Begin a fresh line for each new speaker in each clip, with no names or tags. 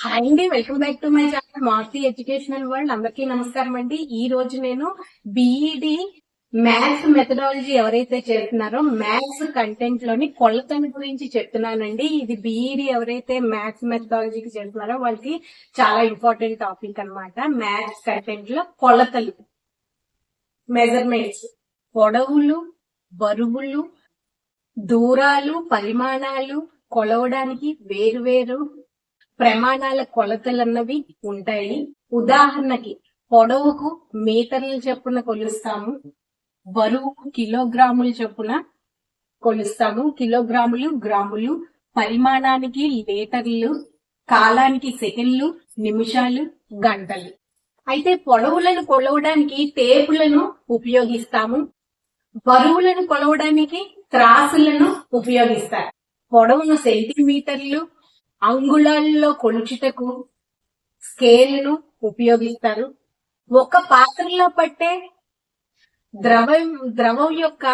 Hi అండి welcome back to my channel Marthi educational world. అందరికీ నమస్కారం అండి. ఈ రోజు నేను బిఈడి మ్యాథ్స్ మెథడాలజీ ఎవరైతే చేస్తున్నారో మ్యాథ్స్ కంటెంట్లోని కొలతల గురించి చెప్తున్నానండి. ఇది బిఈడి ఎవరైతే మ్యాథ్స్ మెథడాలజీకి చేస్తున్నారో వాళ్ళకి చాలా ఇంపార్టెంట్ టాపిక్ అన్నమాట. మ్యాథ్స్ కంటెంట్లో కొలతలు మెజర్మెంట్స్ పొడవులు బరువులు దూరాలు పరిమాణాలు కొలవడానికి వేరు వేరు ప్రమాణాల కొలతలు అన్నవి ఉంటాయి. ఉదాహరణకి పొడవుకు మీటర్ల చొప్పున కొలుస్తాము బరువుకు కిలోగ్రాముల చొప్పున కొలుస్తాము. కిలోగ్రాములు గ్రాములు పరిమాణానికి లీటర్లు కాలానికి సెకండ్లు నిమిషాలు గంటలు. అయితే పొడవులను కొలవడానికి టేపులను ఉపయోగిస్తాము. బరువులను కొలవడానికి త్రాసులను ఉపయోగిస్తారు. పొడవును సెంటీమీటర్లు అంగుళాల్లో కొలుచుటకు స్కేల్ను ఉపయోగిస్తారు. ఒక పాత్రలో పట్టే ద్రవం ద్రవం యొక్క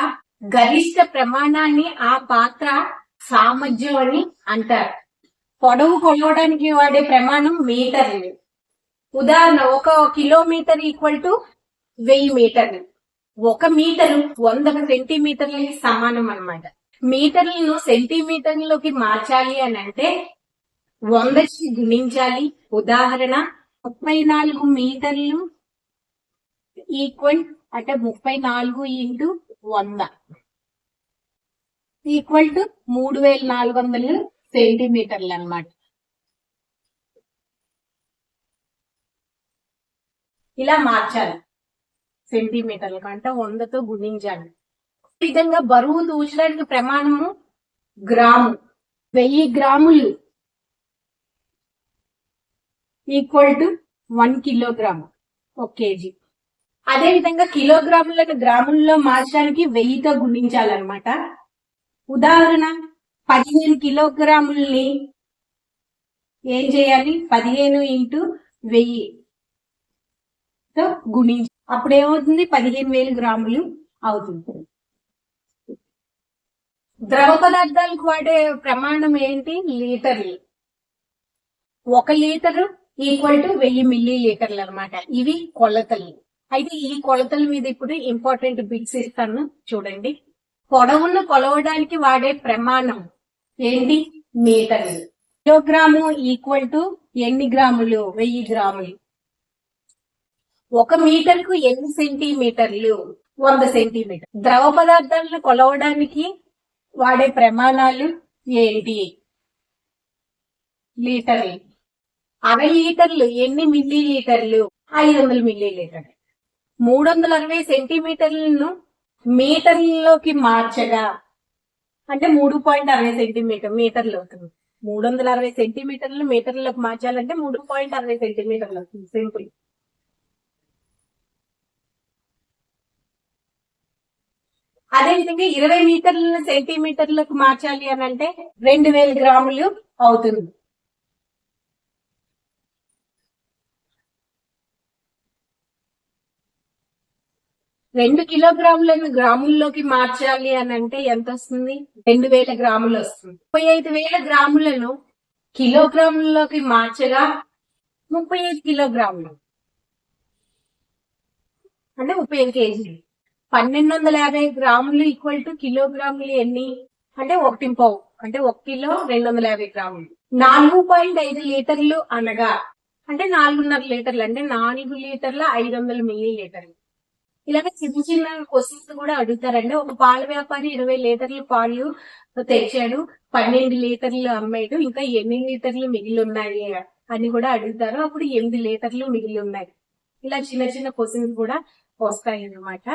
గరిష్ట ప్రమాణాన్ని ఆ పాత్ర సామర్థ్యం అని అంటారు. పొడవు కొలవడానికి వాడే ప్రమాణం మీటర్లు. ఉదాహరణ ఒక కిలోమీటర్ ఈక్వల్ టు వెయ్యి మీటర్లు. ఒక మీటరు వంద సెంటీమీటర్లకి సమానం అన్నమాట. మీటర్లను సెంటీమీటర్లలోకి మార్చాలి అని అంటే వందకి గుణించాలి. ఉదాహరణ ముప్పై నాలుగు మీటర్లు ఈక్వల్ అంటే ముప్పై నాలుగు ఇంటూ వంద. ఈక్వల్ టు మూడు వేల నాలుగు వందలు సెంటీమీటర్లు అన్నమాట. ఇలా మార్చాలి. సెంటీమీటర్లు అంటే వందతో గుణించాలి. విధంగా బరువు తూచడానికి ప్రమాణము గ్రాము. వెయ్యి గ్రాములు. ఈక్వల్ టు వన్ కిలోగ్రామ్ ఒక కేజీ అదేవిధంగా కిలోగ్రాములను గ్రాముల్లో మార్చడానికి వెయ్యితో గుణించాలన్నమాట. ఉదాహరణ పదిహేను కిలోగ్రాముల్ని ఏం చేయాలి? పదిహేను ఇంటూ వెయ్యి తో గుణించి అప్పుడు ఏమవుతుంది? పదిహేను వేలు గ్రాములు అవుతుంది. ద్రవ పదార్థాలకు వాడే ప్రమాణం ఏంటి? లీటర్లు. ఒక లీటరు ఈక్వల్ టు వెయ్యి మిల్లీ లీటర్లు అనమాట ఇవి కొలతలు. అయితే ఈ కొలతల మీద ఇప్పుడు ఇంపార్టెంట్ బిట్స్ ఇస్తాను చూడండి. పొడవును కొలవడానికి వాడే ప్రమాణం ఏంటి? మీటర్లు. కిలోగ్రాము ఈక్వల్ టు ఎన్ని గ్రాములు? వెయ్యి గ్రాములు. ఒక మీటర్కు ఎన్ని సెంటీమీటర్లు? వంద సెంటీమీటర్. ద్రవ పదార్థాలను కొలవడానికి వాడే ప్రమాణాలు ఏంటి? లీటర్లు. అర లీటర్లు ఎన్ని మిల్లీ లీటర్లు ఐదు వందల మిల్లీ లీటర్లు మూడు వందల అరవై సెంటీమీటర్లను మీటర్లలోకి మార్చగా అంటే మూడు పాయింట్ అరవై సెంటీమీటర్ మీటర్లు అవుతుంది. మూడు వందల అరవై సెంటీమీటర్లు మీటర్లకు మార్చాలంటే మూడు పాయింట్ అరవై సెంటీమీటర్లు అవుతుంది. సింపుల్ అదేవిధంగా ఇరవై మీటర్లను సెంటీమీటర్లకు మార్చాలి అని అంటే రెండు వేల గ్రాములు అవుతుంది. రెండు కిలోగ్రాములను గ్రాముల్లోకి మార్చాలి అని అంటే ఎంత వస్తుంది? రెండు వేల గ్రాములు వస్తుంది. ముప్పై ఐదు వేల గ్రాములను కిలోగ్రాముల్లోకి మార్చగా ముప్పై ఐదు కిలోగ్రాములు. అంటే ముప్పై ఐదు కేజీలు. పన్నెండు వందల యాభై గ్రాములు ఈక్వల్ టు కిలోగ్రాములు ఎన్ని? అంటే ఒకటి పావు. అంటే ఒక కిలో రెండు వందల యాభై గ్రాములు. నాలుగు పాయింట్ ఐదు లీటర్లు అనగా అంటే నాలుగున్నర లీటర్లు అంటే నాలుగు లీటర్ల ఐదు వందల మిల్లీ లీటర్లు ఇలాగే చిన్న చిన్న క్వశ్చన్స్ కూడా అడుగుతారండి. ఒక పాల వ్యాపారి ఇరవై లీటర్లు పాలు తెచ్చాడు. పన్నెండు లీటర్లు అమ్మాడు. ఇంకా ఎన్ని లీటర్లు మిగిలి ఉన్నాయి అని కూడా అడుగుతారు. అప్పుడు ఎనిమిది లీటర్లు మిగిలి ఉన్నాయి ఇలా చిన్న చిన్న క్వశ్చన్స్ కూడా వస్తాయి అన్నమాట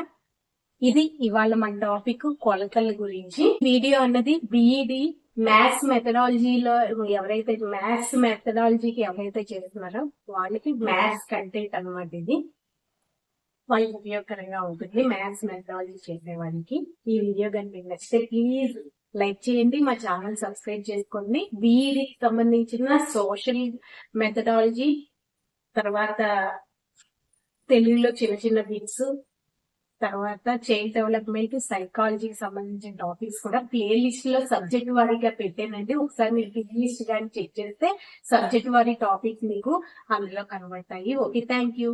ఇది ఇవాళ మన టాపిక్ కొలతల గురించి. వీడియో అన్నది బిఈడి మ్యాథ్స్ మెథడాలజీలో ఎవరైతే మ్యాథ్స్ మెథడాలజీకి ఎవరైతే చేస్తున్నారో వాళ్ళకి మ్యాథ్స్ కంటెంట్ అన్నమాట ఇది. వాళ్ళకి ఉపయోగకరంగా ఉంటుంది. మ్యాథ్స్ మెథడాలజీ చేసే వాళ్ళకి ఈ వీడియో కానీ మీకు నచ్చితే ప్లీజ్ లైక్ చేయండి. మా ఛానల్ సబ్స్క్రైబ్ చేసుకోండి. వీరికి సంబంధించిన సోషల్ మెథడాలజీ తర్వాత తెలుగులో చిన్న చిన్న బిట్స్ తర్వాత చైల్డ్ డెవలప్మెంట్ సైకాలజీకి సంబంధించిన టాపిక్స్ కూడా ప్లే లిస్ట్లో సబ్జెక్ట్ వారీగా పెట్టానండి. ఒకసారి మీరు ప్లే లిస్ట్ కానీ చెక్ చేస్తే సబ్జెక్ట్ వారీ టాపిక్స్ మీకు అందులో కనబడతాయి. Okay thank you